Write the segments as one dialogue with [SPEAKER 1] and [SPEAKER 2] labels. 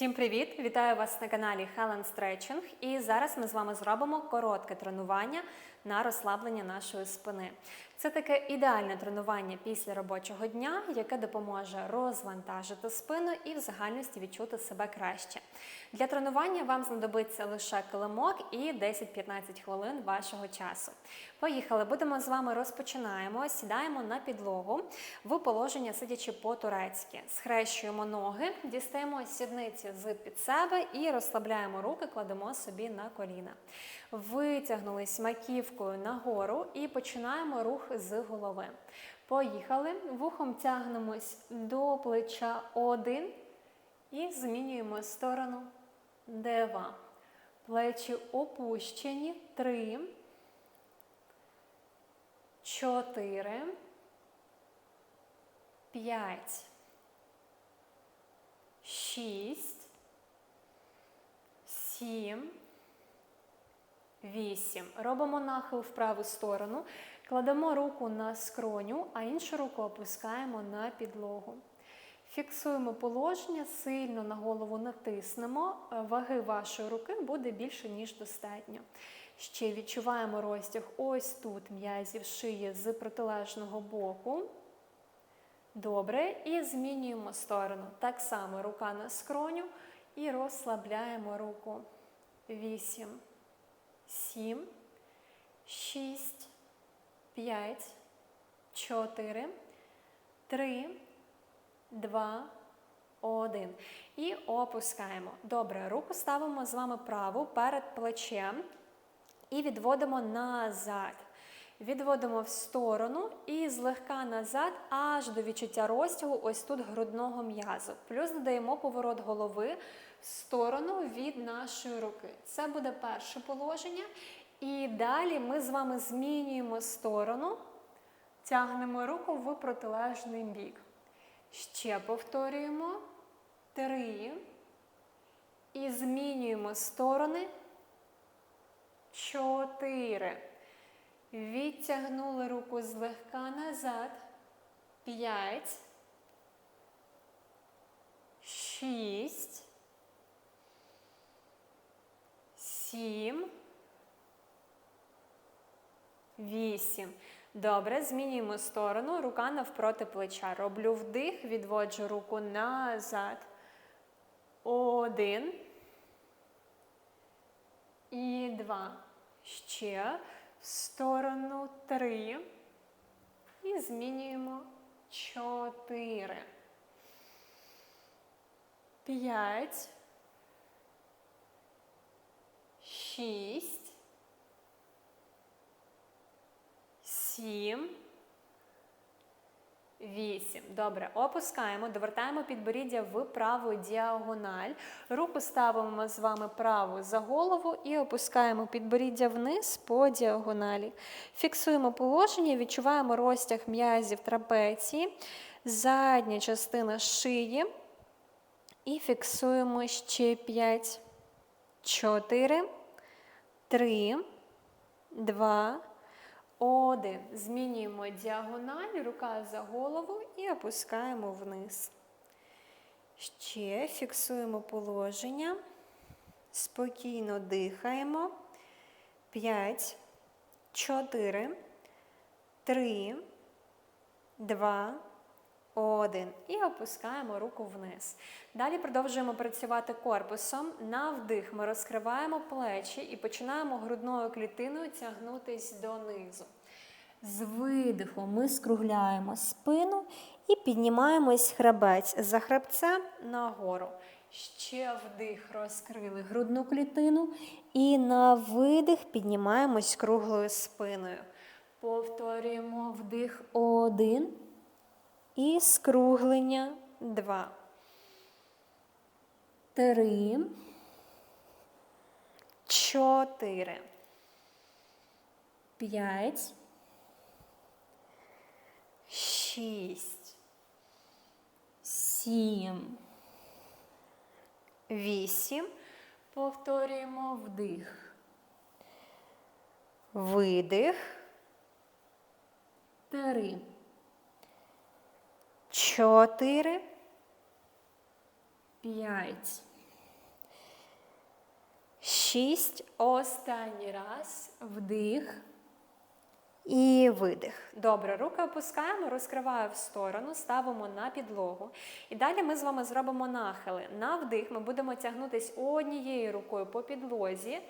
[SPEAKER 1] Всім привіт! Вітаю вас на каналі Helen Stretching. І зараз ми з вами зробимо коротке тренування на розслаблення нашої спини. Це таке ідеальне тренування після робочого дня, яке допоможе розвантажити спину і в загальності відчути себе краще. Для тренування вам знадобиться лише килимок і 10-15 хвилин вашого часу. Поїхали, будемо з вами розпочинаємо. Сідаємо на підлогу в положення сидячи по-турецьки. Схрещуємо ноги, дістаємо сідниці з під себе і розслабляємо руки, кладемо собі на коліна. Витягнулись маківкою нагору і починаємо рух з голови. Поїхали. Вухом тягнемось до плеча один і змінюємо сторону. Два. Плечі опущені. Три. Чотири. П'ять. Шість. Сім. Вісім. Робимо нахил в праву сторону. Кладемо руку на скроню, а іншу руку опускаємо на підлогу. Фіксуємо положення, сильно на голову натиснемо. Ваги вашої руки буде більше, ніж достатньо. Ще відчуваємо розтяг ось тут м'язів шиї з протилежного боку. Добре. І змінюємо сторону. Так само рука на скроню і розслабляємо руку. Вісім. Сім, шість, п'ять, чотири, три, два, один. І опускаємо. Добре, руку ставимо з вами праву перед плечем і відводимо назад. Відводимо в сторону і злегка назад, аж до відчуття розтягу, ось тут грудного м'язу. Плюс додаємо поворот голови в сторону від нашої руки. Це буде перше положення. І далі ми з вами змінюємо сторону, тягнемо руку в протилежний бік. Ще повторюємо. Три. І змінюємо сторони. Чотири. Відтягнули руку злегка назад. П'ять. Шість. 8. Добре, змінюємо сторону. Рука навпроти плеча. Роблю вдих, відводжу руку назад. Один. І два. Ще. В сторону три. І змінюємо чотири. П'ять. Шість. Сім. Вісім. Добре, опускаємо, довертаємо підборіддя в праву діагональ. Руку ставимо з вами праву за голову і опускаємо підборіддя вниз по діагоналі. Фіксуємо положення, відчуваємо розтяг м'язів трапеції, задня частина шиї. І фіксуємо ще 5, 4, 3, 2, 1. Змінюємо діагональ, рука за голову і опускаємо вниз. Ще фіксуємо положення. Спокійно дихаємо. 5, 4, 3, 2, один. І опускаємо руку вниз. Далі продовжуємо працювати корпусом. На вдих ми розкриваємо плечі і починаємо грудною клітиною тягнутись донизу. З видиху ми скругляємо спину і піднімаємось хребець за хребцем нагору. Ще вдих розкрили грудну клітину. І на видих піднімаємось круглою спиною. Повторюємо вдих один. І скруглення 2. 3. 4. 5. 6. 7. 8. Повторюємо вдих. Видих. 3 чотири, п'ять, шість. Останній раз. Вдих. І видих. Добре, руки опускаємо, розкриваю в сторону, ставимо на підлогу. І далі ми з вами зробимо нахили. На вдих ми будемо тягнутися однією рукою по підлозі,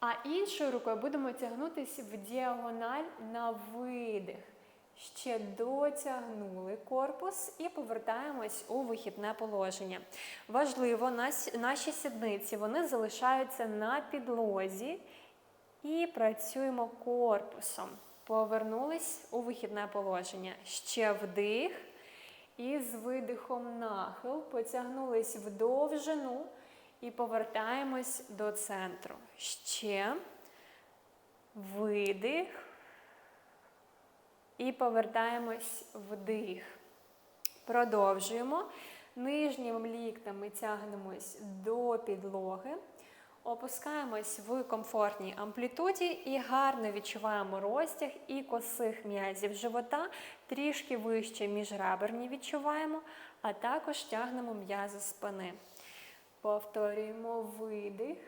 [SPEAKER 1] а іншою рукою будемо тягнутися в діагональ на видих. Ще дотягнули корпус і повертаємось у вихідне положення. Важливо, наші сідниці вони залишаються на підлозі і працюємо корпусом. Повернулись у вихідне положення. Ще вдих. І з видихом нахил потягнулись в довжину і повертаємось до центру. Ще видих. І повертаємось вдих. Продовжуємо. Нижнім ліктем ми тягнемось до підлоги. Опускаємось в комфортній амплітуді і гарно відчуваємо розтяг і косих м'язів живота, трішки вище міжреберні відчуваємо, а також тягнемо м'язи спини. Повторюємо видих,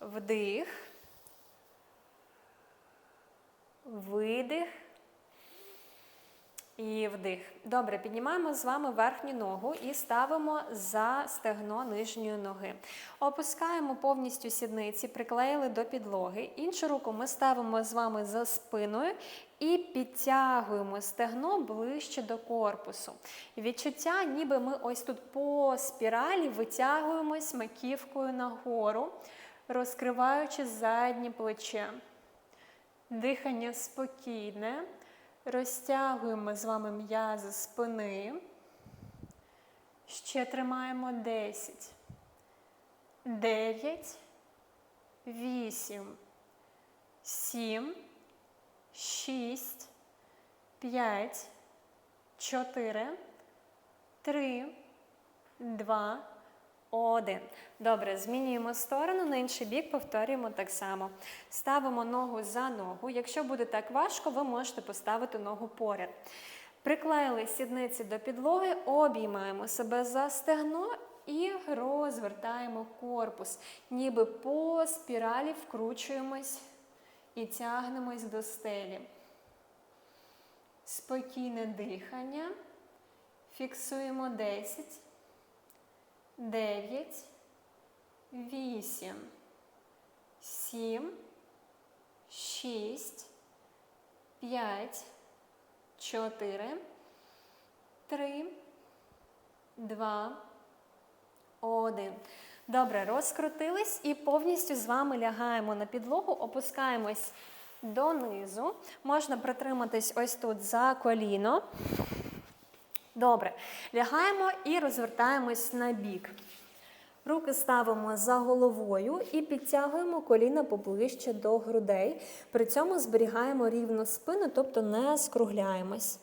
[SPEAKER 1] вдих, видих. І вдих. Добре, піднімаємо з вами верхню ногу і ставимо за стегно нижньої ноги. Опускаємо повністю сідниці, приклеїли до підлоги. Іншу руку ми ставимо з вами за спиною і підтягуємо стегно ближче до корпусу. Відчуття, ніби ми ось тут по спіралі витягуємось маківкою нагору, розкриваючи заднє плече. Дихання спокійне. Розтягуємо з вами м'язи спини. Ще тримаємо 10, 9, 8, 7, 6, 5, 4, 3, 2, 1. Добре, змінюємо сторону, на інший бік повторюємо так само. Ставимо ногу за ногу. Якщо буде так важко, ви можете поставити ногу поряд. Приклеїли сідниці до підлоги, обіймаємо себе за стегно і розвертаємо корпус. Ніби по спіралі вкручуємось і тягнемось до стелі. Спокійне дихання. Фіксуємо 10. 9, 8, 7, 6, 5, 4, 3, 2, 1. Добре, розкрутились і повністю з вами лягаємо на підлогу, опускаємось донизу. Можна притриматись ось тут за коліно. Добре. Лягаємо і розвертаємось на бік. Руки ставимо за головою і підтягуємо коліна поближче до грудей. При цьому зберігаємо рівну спину, тобто не скругляємось.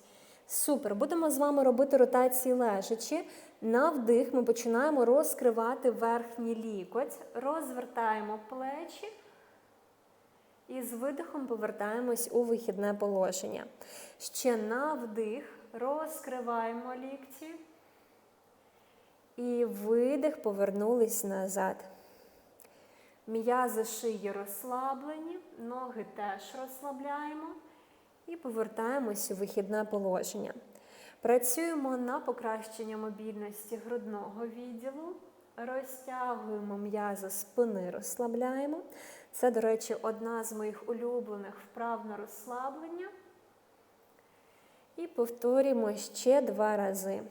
[SPEAKER 1] Супер. Будемо з вами робити ротації лежачі. На вдих ми починаємо розкривати верхній лікоть, розвертаємо плечі. І з видихом повертаємось у вихідне положення. Ще на вдих. Розкриваємо лікті. І видих, повернулись назад. М'язи шиї розслаблені, ноги теж розслабляємо і повертаємось у вихідне положення. Працюємо на покращення мобільності грудного відділу. Розтягуємо м'язи спини, розслабляємо. Це, до речі, одна з моїх улюблених вправ на розслаблення. І повторюємо ще два рази.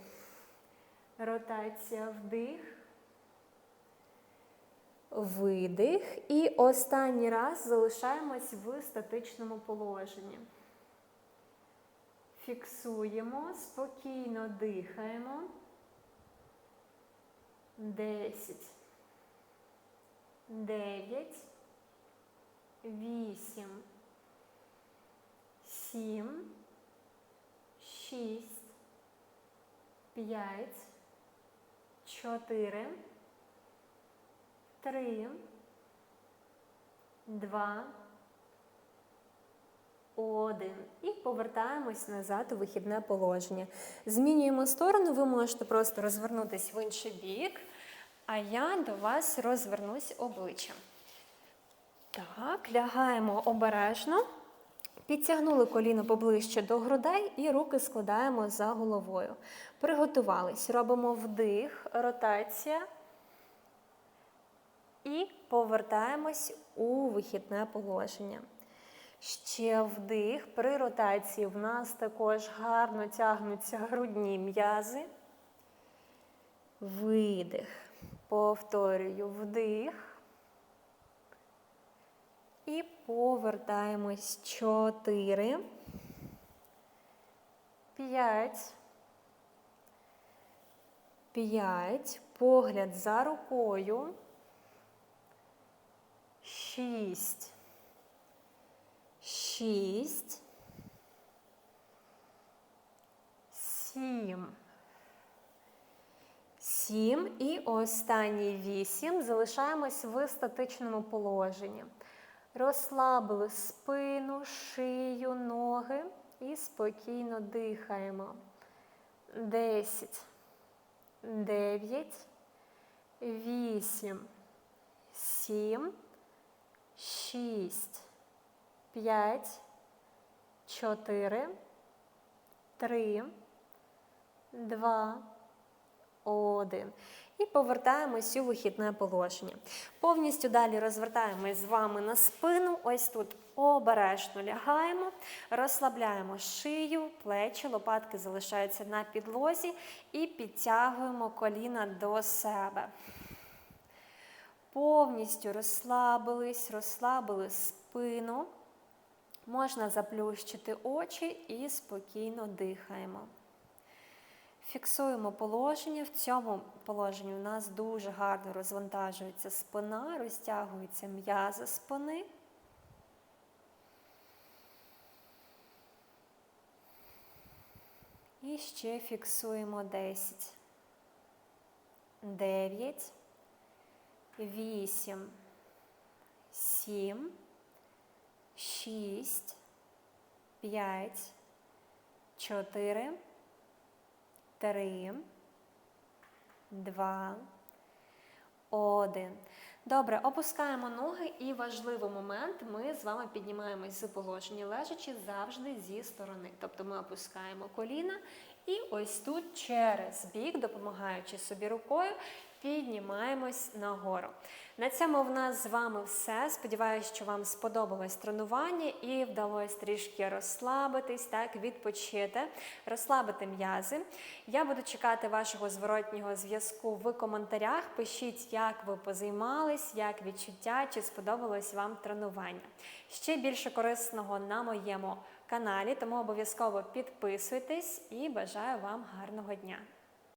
[SPEAKER 1] Ротація вдих, видих. І останній раз залишаємось в статичному положенні. Фіксуємо, спокійно дихаємо. Десять. Дев'ять. Вісім. Сім шість, п'ять, чотири, три, два, один. І повертаємось назад у вихідне положення. Змінюємо сторону, ви можете просто розвернутися в інший бік. А я до вас розвернусь обличчям. Так, лягаємо обережно. Підтягнули коліно поближче до грудей і руки складаємо за головою. Приготувались. Робимо вдих, ротація. І повертаємось у вихідне положення. Ще вдих. При ротації в нас також гарно тягнуться грудні м'язи. Видих. Повторюю вдих. Повертаємось. Чотири. П'ять. П'ять. Погляд за рукою. Шість. Шість. Сім. Сім. І останній вісім. Залишаємось в статичному положенні. Розслабили спину, шию, ноги і спокійно дихаємо. Десять. Дев'ять. Вісім. Сім. Шість. П'ять. Чотири. Три. Два. Один. І повертаємось у вихідне положення. Повністю далі розвертаємось з вами на спину. Ось тут обережно лягаємо, розслабляємо шию, плечі, лопатки залишаються на підлозі і підтягуємо коліна до себе. Повністю розслабились, розслабили спину. Можна заплющити очі і спокійно дихаємо. Фіксуємо положення. В цьому положенні у нас дуже гарно розвантажується спина, розтягуються м'язи спини. І ще фіксуємо 10, 9, 8, 7, 6, 5, 4, Три, два, один. Добре, опускаємо ноги, і важливий момент. Ми з вами піднімаємось з положення лежачи завжди зі сторони. Тобто ми опускаємо коліна і ось тут через бік, допомагаючи собі рукою, піднімаємось нагору. На цьому в нас з вами все. Сподіваюся, що вам сподобалось тренування і вдалося трішки розслабитись, так, відпочити, розслабити м'язи. Я буду чекати вашого зворотнього зв'язку в коментарях. Пишіть, як ви позаймались, як відчуття, чи сподобалось вам тренування. Ще більше корисного на моєму каналі, тому обов'язково підписуйтесь і бажаю вам гарного дня!